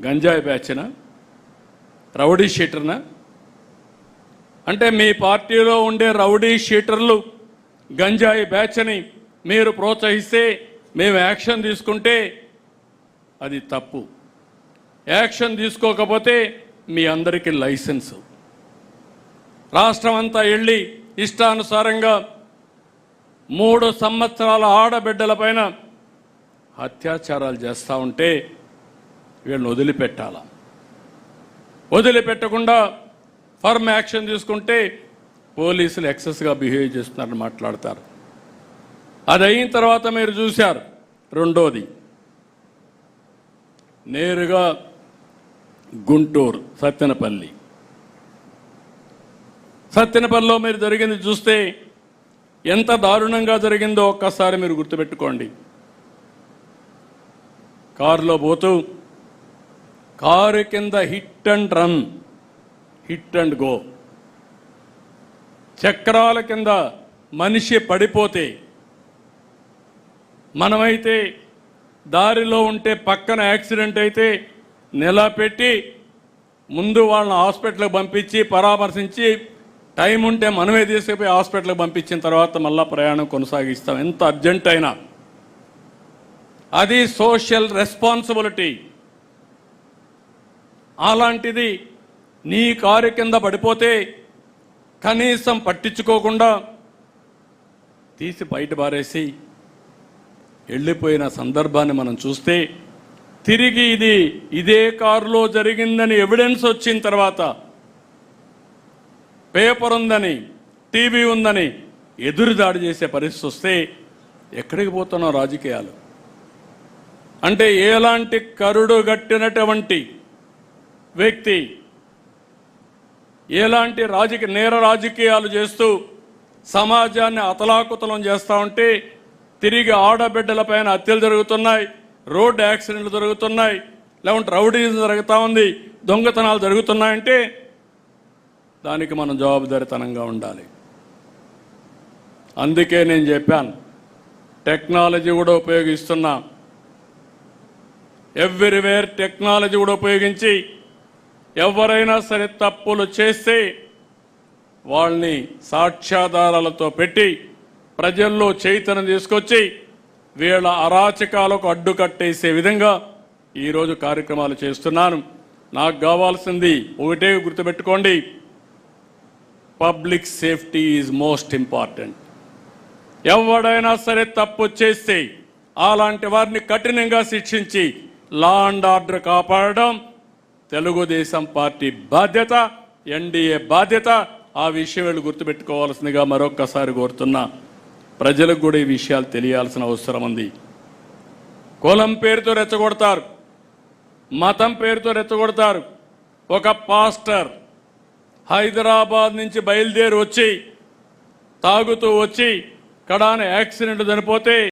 గంజాయి బ్యాచ్నా? రౌడీ షీటర్నా? అంటే మీ పార్టీలో ఉండే రౌడీ షీటర్లు గంజాయి బ్యాచ్ని మీరు ప్రోత్సహిస్తే మేము యాక్షన్ తీసుకుంటే అది తప్పు. యాక్షన్ తీసుకోకపోతే మీ అందరికీ లైసెన్సు. రాష్ట్రం అంతా వెళ్ళి ఇష్టానుసారంగా మూడు సంవత్సరాల ఆడబిడ్డల పైన అత్యాచారాలు చేస్తూ ఉంటే వీళ్ళని వదిలిపెట్టాల. వదిలిపెట్టకుండా ఫర్మ్ యాక్షన్ తీసుకుంటే పోలీసులు ఎక్సెస్గా బిహేవ్ చేస్తున్నారని మాట్లాడతారు. అది అయిన తర్వాత మీరు చూశారు రెండోది. నేరుగా గుంటూరు సత్తెనపల్లి. సత్తెనపల్లిలో మీరు జరిగింది చూస్తే ఎంత దారుణంగా జరిగిందో ఒక్కసారి మీరు గుర్తుపెట్టుకోండి. కారులో పోతూ కారు కింద hit and run hit and go. చక్రాల కింద మనిషి పడిపోతే మనమైతే దారిలో ఉంటే పక్కన యాక్సిడెంట్ అయితే నిలబెట్టి ముందు వాళ్ళని హాస్పిటల్కి పంపించి పరామర్శించి టైం ఉంటే మనమే తీసుకుపోయి హాస్పిటల్కి పంపించిన తర్వాత మళ్ళా ప్రయాణం కొనసాగిస్తాం. ఎంత అర్జెంట్ అయినా. అది సోషల్ రెస్పాన్సిబిలిటీ. అలాంటిది నీ కారు కింద పడిపోతే కనీసం పట్టించుకోకుండా తీసి బయట పారేసి వెళ్ళిపోయిన సందర్భాన్ని మనం చూస్తే తిరిగి ఇది ఇదే కారులో జరిగిందని ఎవిడెన్స్ వచ్చిన తర్వాత పేపర్ ఉందని టీవీ ఉందని ఎదురుదాడి చేసే పరిస్థితి వస్తే ఎక్కడికి పోతున్నాం రాజకీయాలు? అంటే ఎలాంటి కరుడు గట్టినటువంటి వ్యక్తి ఎలాంటి రాజకీయ నేర రాజకీయాలు చేస్తూ సమాజాన్ని అతలాకుతలం చేస్తూ ఉంటే తిరిగి ఆడబిడ్డలపైన హత్యలు జరుగుతున్నాయి రోడ్డు యాక్సిడెంట్లు జరుగుతున్నాయి లేకుంటే రౌడీజం జరుగుతూ ఉంది దొంగతనాలు జరుగుతున్నాయంటే దానికి మనం జవాబుదారితనంగా ఉండాలి. అందుకే నేను చెప్పాను టెక్నాలజీ కూడా ఉపయోగిస్తున్నా. ఎవ్రీవేర్ టెక్నాలజీ కూడా ఉపయోగించి ఎవరైనా సరే తప్పులు చేస్తే వాళ్ళని సాక్ష్యాధారాలతో పెట్టి ప్రజల్లో చైతన్యం తీసుకొచ్చి వీళ్ళ అరాచకాలకు అడ్డుకట్టేసే విధంగా ఈరోజు కార్యక్రమాలు చేస్తున్నాను. నాకు కావాల్సింది ఒకటే గుర్తుపెట్టుకోండి. Public safety is most important. ఎవడైనా సరే తప్పు చేస్తే అలాంటి వారిని కఠినంగా శిక్షించి లా అండ్ ఆర్డర్ కాపాడడం తెలుగుదేశం పార్టీ బాధ్యత ఎన్డీఏ బాధ్యత. ఆ విషయం వీళ్ళు గుర్తుపెట్టుకోవాల్సిందిగా మరొక్కసారి కోరుతున్నా. ప్రజలకు కూడా ఈ విషయాలు తెలియాల్సిన అవసరం ఉంది. కులం పేరుతో రెచ్చగొడతారు. మతం పేరుతో రెచ్చగొడతారు. ఒక పాస్టర్ హైదరాబాద్ నుంచి బయలుదేరి వచ్చి తాగుతూ వచ్చి కడాన యాక్సిడెంట్ చనిపోతే